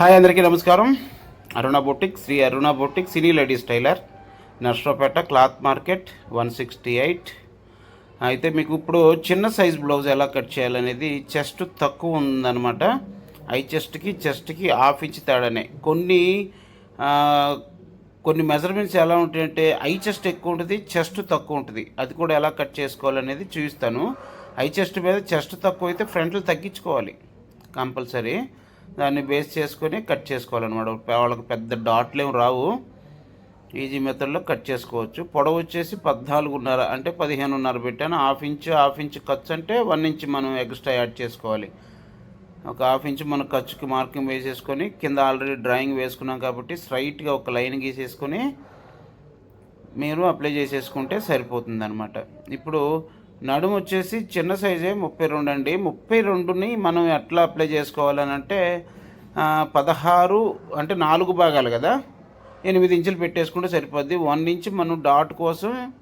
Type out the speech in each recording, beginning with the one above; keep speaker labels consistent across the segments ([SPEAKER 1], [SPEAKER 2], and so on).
[SPEAKER 1] Hi అందరికీ నమస్కారం. Aruna boutique Sri Aruna boutique సినీ ladies tailor Narasaraopet cloth market one sixty eight. అయితే మీకు ఇప్పుడు చిన్న సైజ్ బ్లౌజ్ ఎలా కట్ చేయాలనేది చెస్ట్ తక్కువ ఉందన్నమాట. ఐ చెస్ట్కి చెస్ట్కి హాఫ్ ఇంచ్ తేడానే. కొన్ని కొన్ని మెజర్మెంట్స్ ఎలా ఉంటాయంటే ఐ చెస్ట్ ఎక్కువ ఉంటుంది చెస్ట్ తక్కువ ఉంటుంది. అది కూడా ఎలా కట్ చేసుకోవాలనేది చూపిస్తాను. ఐ చెస్ట్ మీద చెస్ట్ తక్కువ అయితే ఫ్రంట్లు తగ్గించుకోవాలి కంపల్సరీ. దాన్ని బేస్ చేసుకొని కట్ చేసుకోవాలన్నమాట. వాళ్ళకి పెద్ద డాట్లు ఏమి రావు. ఈజీ మెథడ్లో కట్ చేసుకోవచ్చు. పొడవు వచ్చేసి పద్నాలుగున్నర అంటే పదిహేనున్నర పెట్టాను. హాఫ్ ఇంచ్ హాఫ్ ఇంచ్ ఖర్చు అంటే వన్ ఇంచ్ మనం ఎక్స్ట్రా యాడ్ చేసుకోవాలి. ఒక హాఫ్ ఇంచ్ మన ఖర్చుకి మార్కింగ్ వేసేసుకొని కింద ఆల్రెడీ డ్రాయింగ్ వేసుకున్నాం కాబట్టి స్ట్రైట్గా ఒక లైన్ గీసేసుకొని మీరు అప్లై చేసేసుకుంటే సరిపోతుంది అనమాట ఇప్పుడు నడుము వచ్చేసి చిన్న సైజే ముప్పై రెండు అండి. ముప్పై రెండుని మనం ఎట్లా అప్లై చేసుకోవాలని అంటే పదహారు అంటే నాలుగు భాగాలు కదా? ఎనిమిది ఇంచులు పెట్టేసుకుంటే సరిపోద్ది. వన్ ఇంచ్ మనం డాట్ కోసం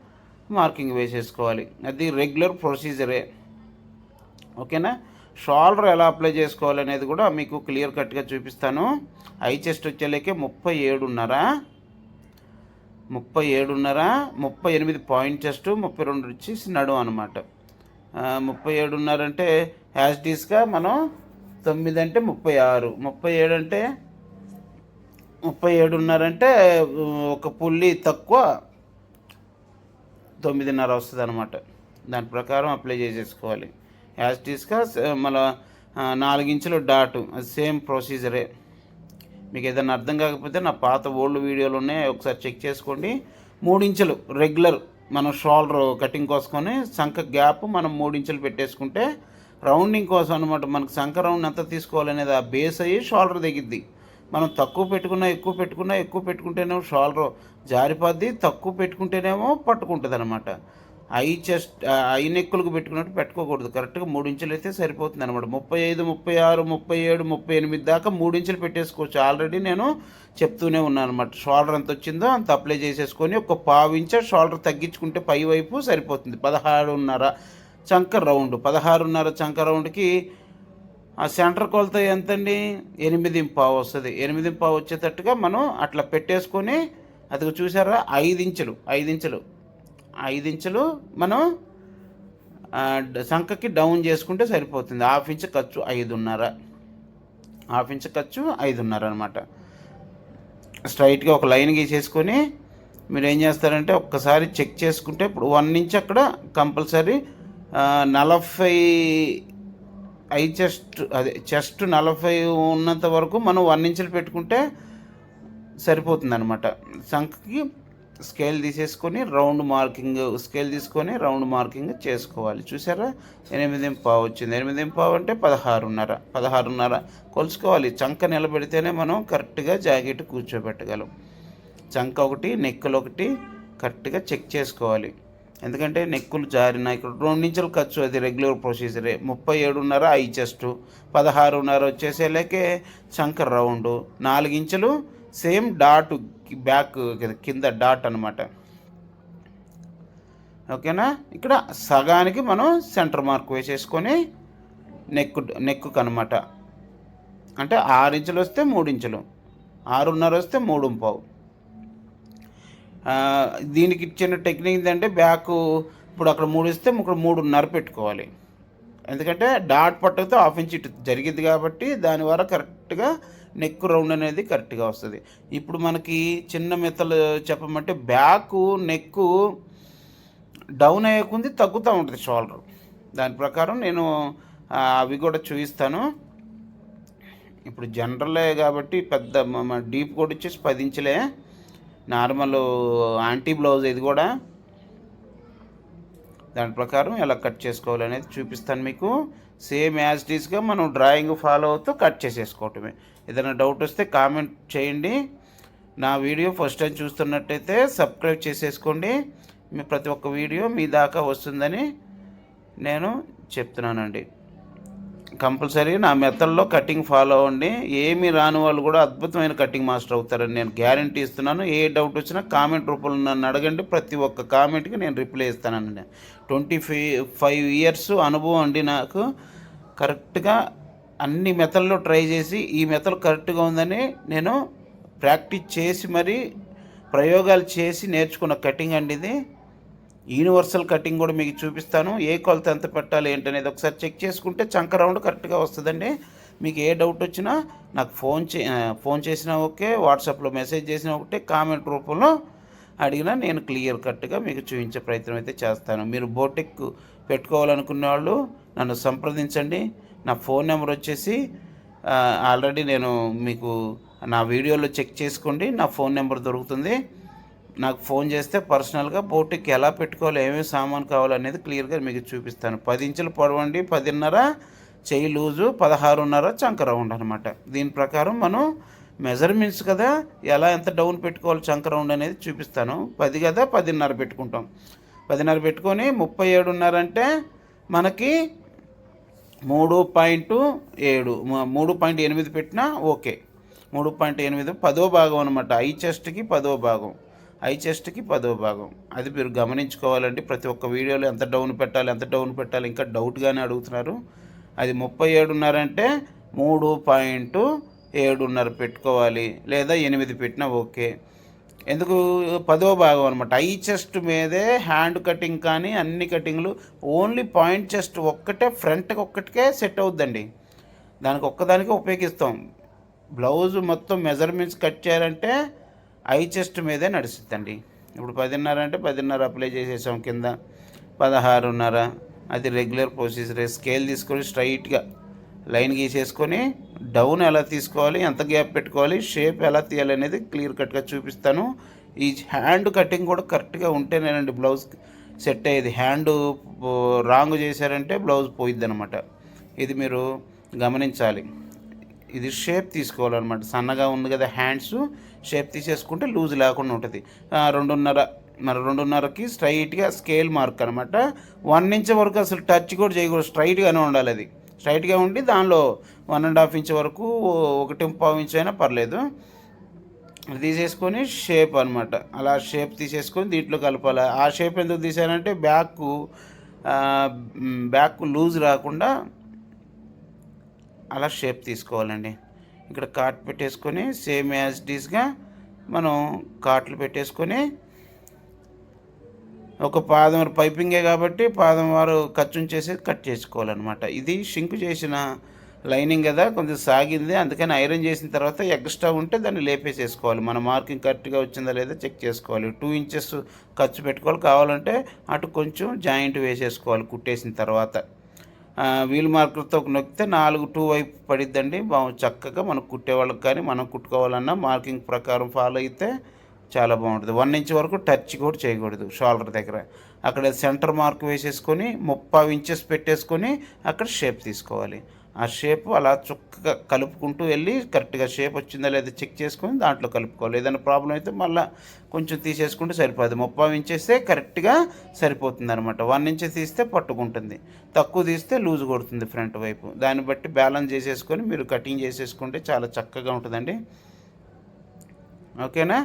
[SPEAKER 1] మార్కింగ్ వేసేసుకోవాలి. అది రెగ్యులర్ ప్రొసీజరే. ఓకేనా? షోల్డర్ ఎలా అప్లై చేసుకోవాలనేది కూడా మీకు క్లియర్ కట్గా చూపిస్తాను. ఐ చెస్ట్ వచ్చేలేకే ముప్పై ఏడున్నర. ముప్పై ఏడున్నర ముప్పై ఎనిమిది పాయింట్ చెస్ట్ ముప్పై రెండు వచ్చేసి నడుము అనమాట ముప్పై ఏడున్నర అంటే యాజ్ డీస్గా మనం తొమ్మిది అంటే ముప్పై ఆరు ముప్పై ఏడు అంటే ముప్పై ఏడున్నర అంటే ఒక పుల్లి తక్కువ తొమ్మిదిన్నర వస్తుంది అనమాట దాని ప్రకారం అప్లై చేసేసుకోవాలి. యాజ్ టీస్గా మన నాలుగించులు డాటు సేమ్ ప్రొసీజరే మీకు ఏదైనా అర్థం కాకపోతే నా పాత ఓల్డ్ వీడియోలు ఉన్నాయి ఒకసారి చెక్ చేసుకోండి. మూడించెలు రెగ్యులర్ మనం షోల్డర్ కటింగ్ కోసుకొని సంఖ గ్యాప్ మనం మూడించెలు పెట్టేసుకుంటే రౌండింగ్ కోసం అనమాట మనకు సంఖ రౌండ్ ఎంత తీసుకోవాలనేది ఆ బేస్ అయ్యి షోల్డర్ దిగిద్ది మనం తక్కువ పెట్టుకున్నా ఎక్కువ పెట్టుకున్నా ఎక్కువ పెట్టుకుంటేనేమో షోల్డర్ జారిపోద్ది తక్కువ పెట్టుకుంటేనేమో పట్టుకుంటుంది అనమాట ఐ చెస్ట్ ఐ నెక్కులకు పెట్టుకున్నట్టు పెట్టుకోకూడదు. కరెక్ట్గా మూడు ఇంచులు అయితే సరిపోతుంది అనమాట ముప్పై ఐదు ముప్పై ఆరు ముప్పై ఏడు ముప్పై ఎనిమిది దాకా మూడు ఇంచులు పెట్టేసుకోవచ్చు. ఆల్రెడీ నేను చెప్తూనే ఉన్నాను అనమాట షోల్డర్ ఎంత వచ్చిందో అంత అప్లై చేసేసుకొని ఒక పావు ఇంచ షోల్డర్ తగ్గించుకుంటే పై వైపు సరిపోతుంది. పదహారున్నర చంక రౌండ్. పదహారున్నర చంక రౌండ్కి ఆ సెంటర్ కొలత ఎంతండి? ఎనిమిది పావు వస్తుంది. ఎనిమిది పావు వచ్చేటట్టుగా మనం అట్లా పెట్టేసుకొని అది చూసారా? ఐదు ఇంచులు ఐదు ఇంచులు. ఐదు ఇంచులు మనం సంఖకి డౌన్ చేసుకుంటే సరిపోతుంది. హాఫ్ ఇంచ్ ఖర్చు ఐదున్నర. హాఫ్ ఇంచ్ ఖర్చు ఐదున్నర అనమాట స్ట్రైట్గా ఒక లైన్ గీసేసుకొని మీరు ఏం చేస్తారంటే ఒక్కసారి చెక్ చేసుకుంటే ఇప్పుడు వన్ ఇంచ్ అక్కడ కంపల్సరీ నలభై ఐ చెస్ట్ అదే చెస్ట్ నలభై ఉన్నంత వరకు మనం వన్ ఇంచులు పెట్టుకుంటే సరిపోతుంది అనమాట సంఖకి స్కేల్ తీసేసుకొని రౌండ్ మార్కింగ్ స్కేల్ తీసుకొని రౌండ్ మార్కింగ్ చేసుకోవాలి. చూసారా? ఎనిమిది పావు వచ్చింది. ఎనిమిది పావు అంటే పదహారున్నర. పదహారున్నర. కొలుసుకోవాలి చంక నిలబెడితేనే మనం కరెక్ట్గా జాకెట్ కూర్చోబెట్టగలం. చంక ఒకటి నెక్కులు ఒకటి కరెక్ట్గా చెక్ చేసుకోవాలి. ఎందుకంటే నెక్కులు జారిన ఇక్కడ రెండు ఇంచులు ఖర్చు అది రెగ్యులర్ ప్రొసీజరే. ముప్పై ఏడున్నర ఐ చెస్ట్. పదహారున్నర వచ్చేసేలాకే చంక రౌండ్. నాలుగించలు సేమ్ డాట్ బ్యాక్ కింద డాట్ అనమాట ఓకేనా? ఇక్కడ సగానికి మనం సెంటర్ మార్క్ వేసేసుకొని నెక్కు నెక్కుకు అనమాట అంటే ఆరు ఇంచులు వస్తే మూడు ఇంచులు ఆరున్నర వస్తే మూడు పావు దీనికి ఇచ్చిన టెక్నిక్ ఏంటంటే బ్యాక్ ఇప్పుడు అక్కడ మూడు ఇస్తే ఇక్కడ మూడున్నర పెట్టుకోవాలి. ఎందుకంటే డాట్ పట్టుతో హాఫ్ ఇంచ్ ఇటు జరిగింది కాబట్టి దాని ద్వారా కరెక్ట్గా నెక్ రౌండ్ అనేది కరెక్ట్గా వస్తుంది. ఇప్పుడు మనకి చిన్న మెత్తలు చెప్పమంటే బ్యాక్ నెక్ డౌన్ అయ్యకుంది తగ్గుతూ ఉంటుంది షోల్డర్ దాని ప్రకారం నేను అవి కూడా చూపిస్తాను ఇప్పుడు జనరలే కాబట్టి పెద్ద డీప్ కూడా వచ్చేసి పది ఇంచులే. నార్మల్ యాంటీ బ్లౌజ్ ఇది కూడా. దాని ప్రకారం ఎలా కట్ చేసుకోవాలి అనేది చూపిస్తాను మీకు. సేమ్ యాజ్ డీస్గా మనం డ్రాయింగ్ ఫాలో అవుతూ కట్ చేసేసుకోవటమే. ఏదైనా డౌట్ వస్తే కామెంట్ చేయండి. నా వీడియో ఫస్ట్ టైం చూస్తున్నట్టయితే సబ్స్క్రైబ్ చేసేసుకోండి. మీ ప్రతి ఒక్క వీడియో మీ దాకా వస్తుందని నేను చెప్తున్నానండి. కంపల్సరీ నా మెథడ్లో కటింగ్ ఫాలో అవ్వండి. ఏమి రాని వాళ్ళు కూడా అద్భుతమైన కటింగ్ మాస్టర్ అవుతారని నేను గ్యారంటీ ఇస్తున్నాను. ఏ డౌట్ వచ్చినా కామెంట్ రూపంలో నన్ను అడగండి. ప్రతి ఒక్క కామెంట్కి నేను రిప్లై ఇస్తానండి. ట్వంటీ ఫైవ్ ఫైవ్ ఇయర్స్ అనుభవం అండి నాకు. కరెక్ట్గా అన్ని మెథడ్లో ట్రై చేసి ఈ మెథడ్ కరెక్ట్గా ఉందని నేను ప్రాక్టీస్ చేసి మరి ప్రయోగాలు చేసి నేర్చుకున్న కటింగ్ అండి ఇది. యూనివర్సల్ కటింగ్ కూడా మీకు చూపిస్తాను. ఏ కొలత ఎంత పెట్టాలి ఏంటనేది ఒకసారి చెక్ చేసుకుంటే చంక రౌండ్ కరెక్ట్గా వస్తుందండి. మీకు ఏ డౌట్ వచ్చినా నాకు ఫోన్ చే ఫోన్ చేసినా ఓకే వాట్సాప్లో మెసేజ్ చేసినా ఒకటే కామెంట్ రూపంలో అడిగినా నేను క్లియర్ కట్గా మీకు చూపించే ప్రయత్నం అయితే చేస్తాను. మీరు బోటెక్ పెట్టుకోవాలనుకునే వాళ్ళు నన్ను సంప్రదించండి. నా ఫోన్ నెంబర్ వచ్చేసి ఆల్రెడీ నేను మీకు నా వీడియోలో చెక్ చేసుకోండి. నా ఫోన్ నెంబర్ దొరుకుతుంది. నాకు ఫోన్ చేస్తే పర్సనల్గా బోటికి ఎలా పెట్టుకోవాలి ఏమేమి సామాన్ కావాలనేది క్లియర్గా మీకు చూపిస్తాను. పది ఇంచులు పొడవండి పదిన్నర చెయ్యి లూజు పదహారున్నర చంక రౌండ్ అనమాట దీని ప్రకారం మనం మెజర్మెంట్స్ కదా ఎలా ఎంత డౌన్ పెట్టుకోవాలి చంక రౌండ్ అనేది చూపిస్తాను. పది కదా పదిన్నర పెట్టుకుంటాం. పదిన్నర పెట్టుకొని ముప్పై ఏడున్నర అంటే మనకి మూడు పాయింట్ ఏడు మూడు పాయింట్ ఎనిమిది పెట్టినా ఓకే. మూడు పాయింట్ ఎనిమిది పదో భాగం అనమాట ఐ చెస్ట్కి పదో భాగం. ఐ చెస్ట్కి పదో భాగం. అది మీరు గమనించుకోవాలండి. ప్రతి ఒక్క వీడియోలో ఎంత డౌన్ పెట్టాలి ఎంత డౌన్ పెట్టాలి ఇంకా డౌట్గానే అడుగుతున్నారు. అది ముప్పై ఏడున్నరంటే మూడు పాయింట్ ఏడున్నర పెట్టుకోవాలి లేదా ఎనిమిది పెట్టినా ఓకే. ఎందుకు? పదో భాగం అనమాట ఐ చెస్ట్ మీదే హ్యాండ్ కటింగ్ కానీ అన్ని కటింగ్లు ఓన్లీ పాయింట్ చెస్ట్ ఒక్కటే ఫ్రంట్కి ఒక్కటికే సెట్ అవుద్దండి. దానికి ఒక్కదానికి ఉపయోగిస్తాం. బ్లౌజ్ మొత్తం మెజర్మెంట్స్ కట్ చేయాలంటే ఐ చెస్ట్ మీదే నడుస్తుందండి. ఇప్పుడు పదిన్నర అంటే పదిన్నర అప్లై చేసేసాం కింద. పదహారున్నర. అది రెగ్యులర్ ప్రొసీజర్ స్కేల్ తీసుకొని స్ట్రైట్గా లైన్ గీసేసుకొని డౌన్ ఎలా తీసుకోవాలి ఎంత గ్యాప్ పెట్టుకోవాలి షేప్ ఎలా తీయాలి అనేది క్లియర్ కట్గా చూపిస్తాను. ఈ హ్యాండ్ కటింగ్ కూడా కరెక్ట్గా ఉంటేనేనండి బ్లౌజ్ సెట్ అయ్యేది. హ్యాండ్ రాంగ్ చేశారంటే బ్లౌజ్ పోయిద్ది ఇది మీరు గమనించాలి. ఇది షేప్ తీసుకోవాలన్నమాట. సన్నగా ఉంది కదా హ్యాండ్స్ షేప్ తీసేసుకుంటే లూజ్ లేకుండా ఉంటుంది. రెండున్నర మరి రెండున్నరకి స్ట్రైట్గా స్కేల్ మార్క్ అనమాట వన్ ఇంచ్ వరకు అసలు టచ్ కూడా చేయకూడదు స్ట్రైట్గానే ఉండాలి అది. స్ట్రైట్గా ఉండి దానిలో వన్ అండ్ హాఫ్ ఇంచ్ వరకు ఒకటి పావు ఇంచ్ అయినా పర్లేదు. తీసేసుకొని షేప్ అనమాట అలా షేప్ తీసేసుకొని దీంట్లో కలపాలి. ఆ షేప్ ఎందుకు తీసానంటే బ్యాక్ బ్యాక్ లూజ్ రాకుండా అలా షేప్ తీసుకోవాలండి. ఇక్కడ కాట్ పెట్టేసుకొని సేమ్ యాజ్ డీస్గా మనం కాట్లు పెట్టేసుకొని ఒక పాదం పైపింగే కాబట్టి పాదం వారు ఖర్చు చేసి కట్ చేసుకోవాలన్నమాట. ఇది షింక్ చేసిన లైనింగ్ కదా కొంచెం సాగింది. అందుకని ఐరన్ చేసిన తర్వాత ఎక్స్ట్రా ఉంటే దాన్ని లేపేసేసుకోవాలి. మన మార్కింగ్ కరెక్ట్గా వచ్చిందా లేదా చెక్ చేసుకోవాలి. టూ ఇంచెస్ ఖర్చు పెట్టుకోవాలి. కావాలంటే అటు కొంచెం జాయింట్ వేసేసుకోవాలి కుట్టేసిన తర్వాత. వీల్ మార్కర్తో నొక్కితే నాలుగు టూ వైపు పడిద్దండి. బాగు చక్కగా మనం కుట్టేవాళ్ళకి కానీ మనం కుట్టుకోవాలన్నా మార్కింగ్ ప్రకారం ఫాలో అయితే చాలా బాగుంటుంది. వన్ ఇంచ్ వరకు టచ్ కూడా చేయకూడదు షోల్డర్ దగ్గర. అక్కడ సెంటర్ మార్క్ వేసేసుకొని ముప్పై ఇంచెస్ పెట్టేసుకొని అక్కడ షేప్ తీసుకోవాలి. ఆ షేప్ అలా చుక్కగా కలుపుకుంటూ వెళ్ళి కరెక్ట్గా షేప్ వచ్చిందా లేదా చెక్ చేసుకొని దాంట్లో కలుపుకోవాలి. ఏదైనా ప్రాబ్లం అయితే మళ్ళీ కొంచెం తీసేసుకుంటే సరిపోదు. ముప్పై ఇంచేస్తే కరెక్ట్గా సరిపోతుంది అనమాట వన్ ఇంచెస్ తీస్తే పట్టుకుంటుంది. తక్కువ తీస్తే లూజ్ కొడుతుంది ఫ్రంట్ వైపు. దాన్ని బట్టి బ్యాలెన్స్ చేసేసుకొని మీరు కటింగ్ చేసేసుకుంటే చాలా చక్కగా ఉంటుందండి. ఓకేనా?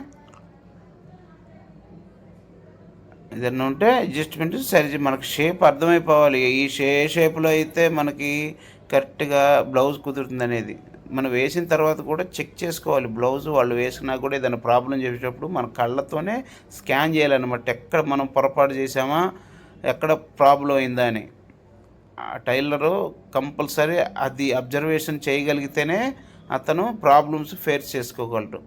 [SPEAKER 1] ఏదైనా ఉంటే అడ్జస్ట్మెంట్ సరి మనకు షేప్ అర్థమైపోవాలి. ఈ షే షేప్లో అయితే మనకి కరెక్ట్గా బ్లౌజ్ కుదురుతుంది అనేది మనం వేసిన తర్వాత కూడా చెక్ చేసుకోవాలి. బ్లౌజ్ వాళ్ళు వేసినా కూడా ఏదైనా ప్రాబ్లం చేసేటప్పుడు మన కళ్ళతోనే స్కాన్ చేయాలన్నమాట. ఎక్కడ మనం పొరపాటు చేసామా ఎక్కడ ప్రాబ్లం అయిందా అని. ఆ టైలరు కంపల్సరీ అది అబ్జర్వేషన్ చేయగలిగితేనే అతను ప్రాబ్లమ్స్ ఫేస్ చేసుకోగలడు.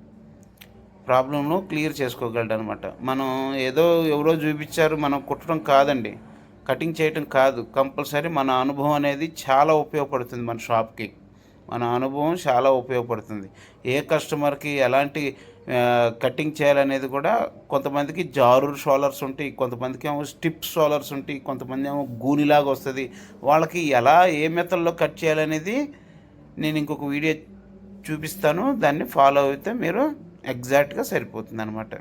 [SPEAKER 1] ప్రాబ్లంను క్లియర్ చేసుకోగలడు అనమాట మనం ఏదో ఎవరో చూపించారు మనం కుట్టడం కాదండి. కటింగ్ చేయటం కాదు. కంపల్సరీ మన అనుభవం అనేది చాలా ఉపయోగపడుతుంది మన షాప్కి. మన అనుభవం చాలా ఉపయోగపడుతుంది. ఏ కస్టమర్కి ఎలాంటి కటింగ్ చేయాలనేది కూడా కొంతమందికి జారు షోలర్స్ ఉంటాయి కొంతమందికి ఏమో స్టిప్ షోలర్స్ ఉంటాయి కొంతమంది ఏమో గూనిలాగా వస్తుంది. వాళ్ళకి ఎలా ఏ మెథడ్లో కట్ చేయాలనేది నేను ఇంకొక వీడియో చూపిస్తాను. దాన్ని ఫాలో అయితే మీరు ఎగ్జాక్ట్గా సరిపోతుంది అనమాట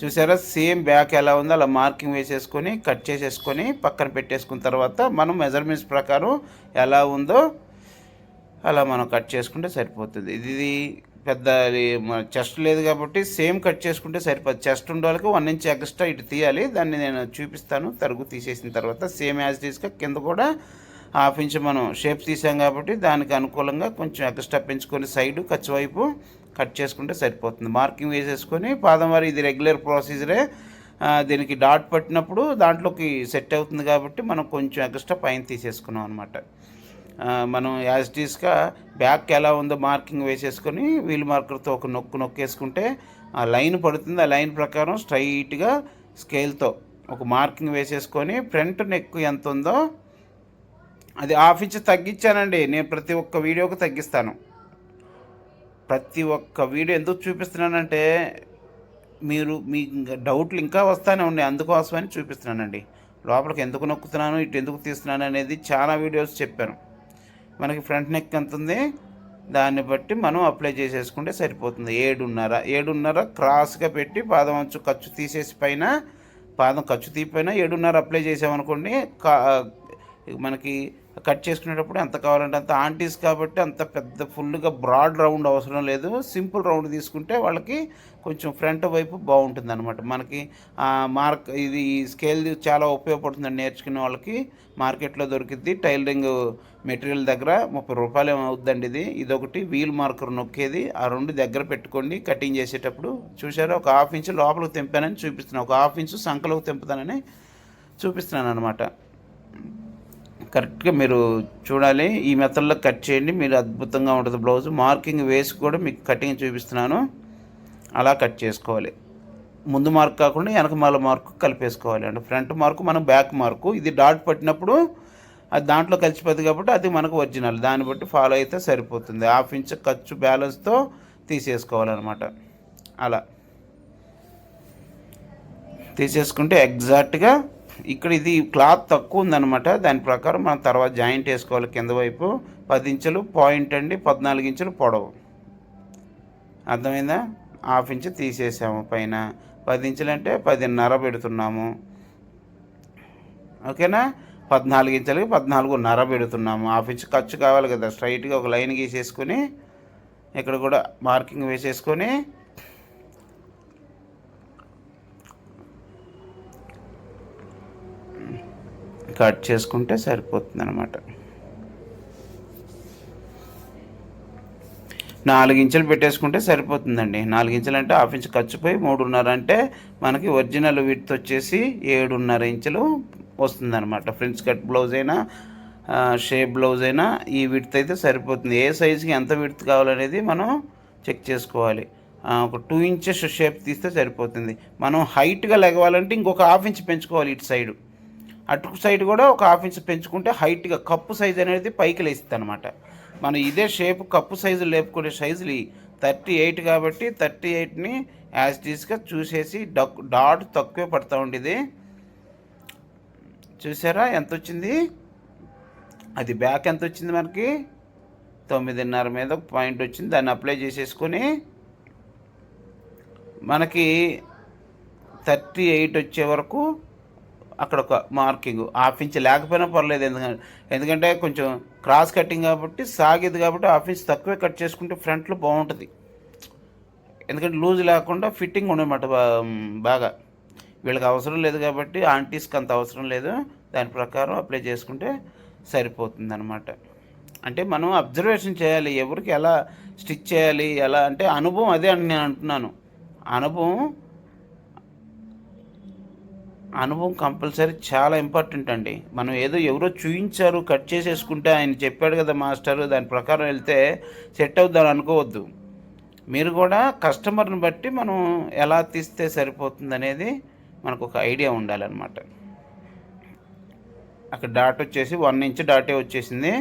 [SPEAKER 1] చూసారా? సేమ్ బ్యాక్ ఎలా ఉందో అలా మార్కింగ్ వేసేసుకొని కట్ చేసేసుకొని పక్కన పెట్టేసుకున్న తర్వాత మనం మెజర్మెంట్స్ ప్రకారం ఎలా ఉందో అలా మనం కట్ చేసుకుంటే సరిపోతుంది. ఇది పెద్ద చెస్ట్ లేదు కాబట్టి సేమ్ కట్ చేసుకుంటే సరిపోతుంది చెస్ట్ ఉండే వాళ్ళకి వన్ ఇంచ్ ఎక్స్ట్రా ఇటు తీయాలి. దాన్ని నేను చూపిస్తాను. తరుగు తీసేసిన తర్వాత సేమ్ యాజ్ టీస్గా కింద కూడా హాఫ్ ఇంచ్ మనం షేప్ తీసాం కాబట్టి దానికి అనుకూలంగా కొంచెం ఎక్స్ట్రా పెంచుకొని సైడ్ ఖర్చు వైపు కట్ చేసుకుంటే సరిపోతుంది. మార్కింగ్ వేసేసుకొని పాదం వారి ఇది రెగ్యులర్ ప్రొసీజరే దీనికి డాట్ పట్టినప్పుడు దాంట్లోకి సెట్ అవుతుంది కాబట్టి మనం కొంచెం ఎక్స్ట్రా పైన తీసేసుకున్నాం అనమాట మనం యాజ్ టీస్గా బ్యాక్ ఎలా ఉందో మార్కింగ్ వేసేసుకొని వీల్ మార్కర్తో ఒక నొక్కు నొక్కేసుకుంటే ఆ లైన్ పడుతుంది. ఆ లైన్ ప్రకారం స్ట్రైట్గా స్కేల్తో ఒక మార్కింగ్ వేసేసుకొని ఫ్రంట్ నెక్ ఎంత ఉందో అది హాఫ్ ఇంచ్ తగ్గించానండి. నేను ప్రతి ఒక్క వీడియోకి తగ్గిస్తాను. ప్రతి ఒక్క వీడియో ఎందుకు చూపిస్తున్నానంటే మీరు మీ డౌట్లు ఇంకా వస్తానే ఉన్నాయి. అందుకోసమని చూపిస్తున్నానండి. లోపలికి ఎందుకు నొక్కుతున్నాను ఇటు ఎందుకు తీస్తున్నాను అనేది చాలా వీడియోస్ చెప్పాను. మనకి ఫ్రంట్ నెక్ ఎంత ఉంది? దాన్ని బట్టి మనం అప్లై చేసేసుకుంటే సరిపోతుంది. ఏడున్నర. ఏడున్నర క్రాస్గా పెట్టి పాదం అంచు ఖర్చు తీసేసి పైన పాదం ఖర్చు తీపైన ఏడున్నర అప్లై చేసామనుకోండి కా మనకి కట్ చేసుకునేటప్పుడు ఎంత కావాలంటే అంత. ఆంటీస్ కాబట్టి అంత పెద్ద ఫుల్గా బ్రాడ్ రౌండ్ అవసరం లేదు. సింపుల్ రౌండ్ తీసుకుంటే వాళ్ళకి కొంచెం ఫ్రంట్ వైపు బాగుంటుంది అనమాట మనకి మార్క్ ఇది ఈ స్కేల్ చాలా ఉపయోగపడుతుంది నేర్చుకునే వాళ్ళకి. మార్కెట్లో దొరికిద్ది. టైలరింగ్ మెటీరియల్ దగ్గర ముప్పై రూపాయలు అవుద్దండి ఇది. ఇదొకటి వీల్ మార్కర్ నొక్కేది. ఆ రెండు దగ్గర పెట్టుకోండి. కటింగ్ చేసేటప్పుడు చూసారా ఒక హాఫ్ ఇంచ్ లోపలికి తెంపానని చూపిస్తున్నాను ఒక హాఫ్ ఇంచ్ సంకలోకి తెంపుతానని చూపిస్తున్నాను అనమాట కరెక్ట్గా మీరు చూడాలి. ఈ మెథడ్లో కట్ చేయండి. మీరు అద్భుతంగా ఉంటుంది బ్లౌజ్. మార్కింగ్ వేసి కూడా మీకు కటింగ్ చూపిస్తున్నాను. అలా కట్ చేసుకోవాలి. ముందు మార్క్ కాకుండా వెనక మాల మార్కు కలిపేసుకోవాలి అంటే ఫ్రంట్ మార్కు మనం బ్యాక్ మార్కు. ఇది డాట్ పట్టినప్పుడు అది దాంట్లో కలిసిపోతుంది కాబట్టి అది మనకు ఒరిజినల్. దాన్ని బట్టి ఫాలో అయితే సరిపోతుంది. హాఫ్ ఇంచ్ ఖర్చు బ్యాలెన్స్తో తీసేసుకోవాలన్నమాట. అలా తీసేసుకుంటే ఎగ్జాక్ట్గా ఇక్కడ ఇది క్లాత్ తక్కువ ఉందనమాట దాని ప్రకారం మనం తర్వాత జాయింట్ వేసుకోవాలి. కింద వైపు పది ఇంచులు పాయింట్ అండి పద్నాలుగు ఇంచులు పొడవు. అర్థమైందా? హాఫ్ ఇంచ్ తీసేసాము పైన. పది ఇంచులు అంటే పదిన్నర పెడుతున్నాము. ఓకేనా? పద్నాలుగు ఇంచులకి పద్నాలుగున్నర పెడుతున్నాము. హాఫ్ ఇంచ్ ఖర్చు కావాలి కదా. స్ట్రైట్గా ఒక లైన్ గీసేసుకొని ఇక్కడ కూడా మార్కింగ్ వేసేసుకొని కట్ చేసుకుంటే సరిపోతుంది అనమాట నాలుగు ఇంచులు పెట్టేసుకుంటే సరిపోతుందండి. నాలుగు ఇంచులు అంటే హాఫ్ ఇంచ్ ఖర్చుపోయి మూడున్నర అంటే మనకి ఒరిజినల్ విడ్త్ వచ్చేసి ఏడున్నర ఇంచులు వస్తుందన్నమాట. ఫ్రెండ్స్ కట్ బ్లౌజ్ అయినా షేప్ బ్లౌజ్ అయినా ఈ విడ్త్ అయితే సరిపోతుంది. ఏ సైజుకి ఎంత విడ్త్ కావాలనేది మనం చెక్ చేసుకోవాలి. ఒక టూ ఇంచెస్ షేప్ తీస్తే సరిపోతుంది. మనం హైట్గా లెగవాలంటే ఇంకొక హాఫ్ ఇంచ్ పెంచుకోవాలి ఇటు సైడు. అటు సైడ్ కూడా ఒక హాఫ్ ఇంచ్ పెంచుకుంటే హైట్గా కప్పు సైజ్ అనేది పైకి లేస్తుంది అనమాట మనం ఇదే షేప్ కప్పు సైజు లేపుకునే సైజులు థర్టీ ఎయిట్ కాబట్టి థర్టీ ఎయిట్ని యాజ్ టీస్గా చూసేసి డక్ డాట్ తక్కువే పడుతూ ఉండేది. చూసారా ఎంత వచ్చింది? అది బ్యాక్ ఎంత వచ్చింది మనకి? తొమ్మిదిన్నర మీద ఒక పాయింట్ వచ్చింది. దాన్ని అప్లై చేసేసుకొని మనకి థర్టీ ఎయిట్ వచ్చే వరకు అక్కడ ఒక మార్కింగ్ హాఫ్ ఇంచ్ లేకపోయినా పర్లేదు. ఎందుకంటే ఎందుకంటే కొంచెం క్రాస్ కటింగ్ కాబట్టి సాగేది కాబట్టి హాఫ్ ఇంచ్ తక్కువే కట్ చేసుకుంటే ఫ్రంట్లో బాగుంటుంది. ఎందుకంటే లూజ్ లేకుండా ఫిట్టింగ్ ఉండమాట బాగా. వీళ్ళకి అవసరం లేదు కాబట్టి ఆంటీస్కి అంత అవసరం లేదు. దాని ప్రకారం అప్లై చేసుకుంటే సరిపోతుంది అనమాట అంటే మనం అబ్జర్వేషన్ చేయాలి ఎవరికి ఎలా స్టిచ్ చేయాలి ఎలా అంటే అనుభవం అదే అని నేను అంటున్నాను. అనుభవం అనుభవం కంపల్సరీ చాలా ఇంపార్టెంట్ అండి. మనం ఏదో ఎవరో చూయించారు కట్ చేసేసుకుంటే ఆయన చెప్పాడు కదా మాస్టర్ దాని ప్రకారం వెళ్తే సెట్ అవుతుందని అనుకోవద్దు. మీరు కూడా కస్టమర్ని బట్టి మనం ఎలా తీస్తే సరిపోతుంది అనేది మనకు ఒక ఐడియా ఉండాలన్నమాట. అక్కడ డాట్ వచ్చేసి వన్ ఇంచ్ డాటే వచ్చేసింది.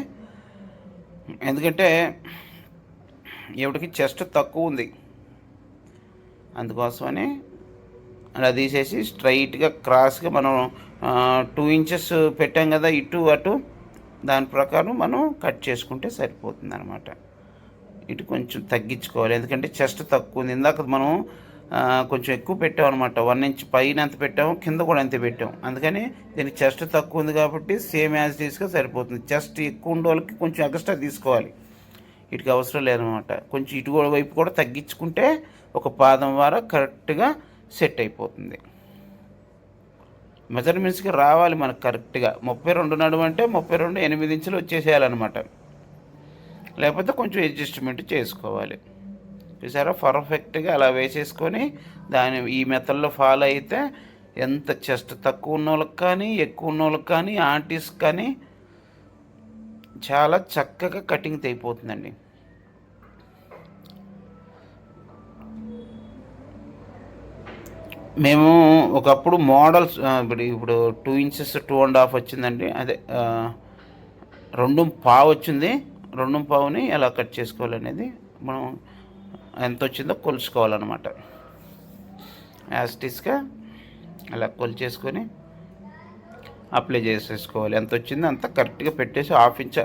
[SPEAKER 1] ఎందుకంటే ఎవరికి చెస్ట్ తక్కువ ఉంది. అందుకోసమని అలా తీసేసి స్ట్రైట్గా క్రాస్గా మనం టూ ఇంచెస్ పెట్టాం కదా ఇటు అటు దాని ప్రకారం మనం కట్ చేసుకుంటే సరిపోతుంది అనమాట ఇటు కొంచెం తగ్గించుకోవాలి. ఎందుకంటే చెస్ట్ తక్కువ ఉంది. ఇందాక మనం కొంచెం ఎక్కువ పెట్టాం అనమాట వన్ ఇంచ్ పైన ఎంత పెట్టాము కింద కూడా అంతే పెట్టాం. అందుకని దీనికి చెస్ట్ తక్కువ ఉంది కాబట్టి సేమ్ యాజ్ తీసుగా సరిపోతుంది. చెస్ట్ ఎక్కువ ఉండే వాళ్ళకి కొంచెం ఎక్స్ట్రా తీసుకోవాలి. ఇటుకి అవసరం లేదనమాట కొంచెం ఇటు కూడా వైపు కూడా తగ్గించుకుంటే ఒక పాదం వార కరెక్ట్గా సెట్ అయిపోతుంది. మెజర్మెంట్స్కి రావాలి మనకు కరెక్ట్గా. ముప్పై రెండు నడుము అంటే ముప్పై రెండు ఎనిమిది ఇంచులు వచ్చేసేయాలన్నమాట. లేకపోతే కొంచెం అడ్జస్ట్మెంట్ చేసుకోవాలి. చూసారా? పర్ఫెక్ట్గా అలా వేసేసుకొని దాని ఈ మెథడ్లో ఫాలో అయితే ఎంత చెస్ట్ తక్కువ ఉన్న వాళ్ళకి కానీ ఎక్కువ ఉన్న వాళ్ళకి కానీ ఆంటీస్ కానీ చాలా చక్కగా కటింగ్ అయిపోతుందండి. మేము ఒకప్పుడు మోడల్స్ ఇప్పుడు ఇప్పుడు two inches two and half వచ్చిందండి. అదే రెండు పావు వచ్చింది. రెండు పావుని ఎలా కట్ చేసుకోవాలనేది మనం ఎంత వచ్చిందో కొలుచుకోవాలన్నమాట. యాస్టిస్గా అలా కొలిచేసుకొని అప్లై చేసేసుకోవాలి. ఎంత వచ్చిందో అంత కరెక్ట్గా పెట్టేసి హాఫ్ ఇంచ్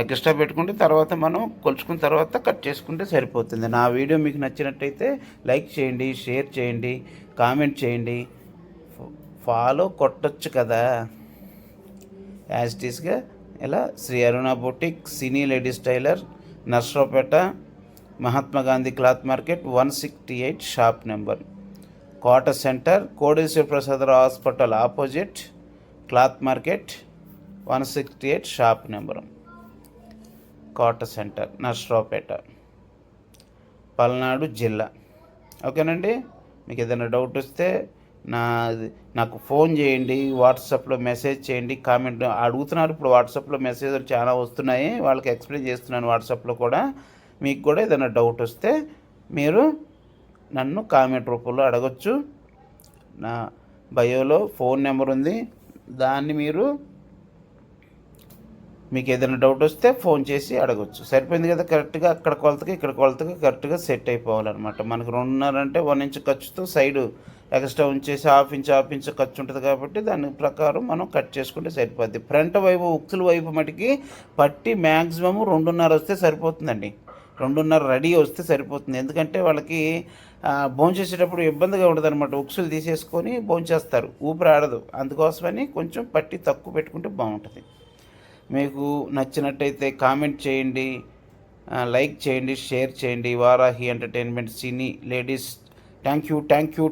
[SPEAKER 1] ఎక్స్ట్రా పెట్టుకుంటే తర్వాత మనం కొలుచుకున్న తర్వాత కట్ చేసుకుంటే సరిపోతుంది. నా వీడియో మీకు నచ్చినట్టయితే లైక్ చేయండి షేర్ చేయండి. కామెంట్ చేయండి. ఫాలో కొట్టొచ్చు కదా. యాజ్ టీస్గా ఇలా Sri Aruna boutique cine ladies tailor Narasaraopet Mahatma Gandhi cloth market one sixty eight shop number. Kota center Kodeswara Prasadarao hospital opposite cloth market one sixty eight shop number. Kota center Narasaraopet. Palnadu జిల్లా. ఓకేనండి? మీకు ఏదైనా doubt వస్తే నా నాకు phone చేయండి వాట్సాప్లో message చేయండి కామెంట్ అడుగుతున్నారు. ఇప్పుడు వాట్సాప్లో మెసేజ్లు చాలా వస్తున్నాయి. వాళ్ళకి ఎక్స్ప్లెయిన్ చేస్తున్నాను వాట్సాప్లో కూడా. మీకు కూడా ఏదైనా డౌట్ వస్తే మీరు నన్ను కామెంట్ రూపంలో అడగచ్చు. నా బయోలో ఫోన్ నెంబర్ ఉంది. దాన్ని మీరు మీకు ఏదైనా డౌట్ వస్తే ఫోన్ చేసి అడగచ్చు. సరిపోయింది కదా కరెక్ట్గా అక్కడ కొలతకి ఇక్కడ కొలతకి కరెక్ట్గా సెట్ అయిపోవాలన్నమాట. మనకు రెండున్నర అంటే వన్ ఇంచ్ ఖర్చుతో సైడ్ ఎక్స్ట్రా ఉంచేసి హాఫ్ ఇంచ్ హాఫ్ ఇంచ్ ఖర్చు ఉంటుంది కాబట్టి దాని ప్రకారం మనం కట్ చేసుకుంటే సరిపోద్ది. ఫ్రంట్ వైపు ఉక్సుల వైపు మటుకి పట్టి మ్యాక్సిమం రెండున్నర వస్తే సరిపోతుందండి. రెండున్నర రెడీ వస్తే సరిపోతుంది. ఎందుకంటే వాళ్ళకి భోంచేసేటప్పుడు ఇబ్బందిగా ఉండదు అనమాట ఉక్సులు తీసేసుకొని భోంచేస్తారు ఊపిరి ఆడదు. అందుకోసమని కొంచెం పట్టి తక్కువ పెట్టుకుంటే బాగుంటుంది. మీకు నచ్చినట్టయితే కామెంట్ చేయండి లైక్ చేయండి షేర్ చేయండి. Varahi entertainment cine ladies thank you thank you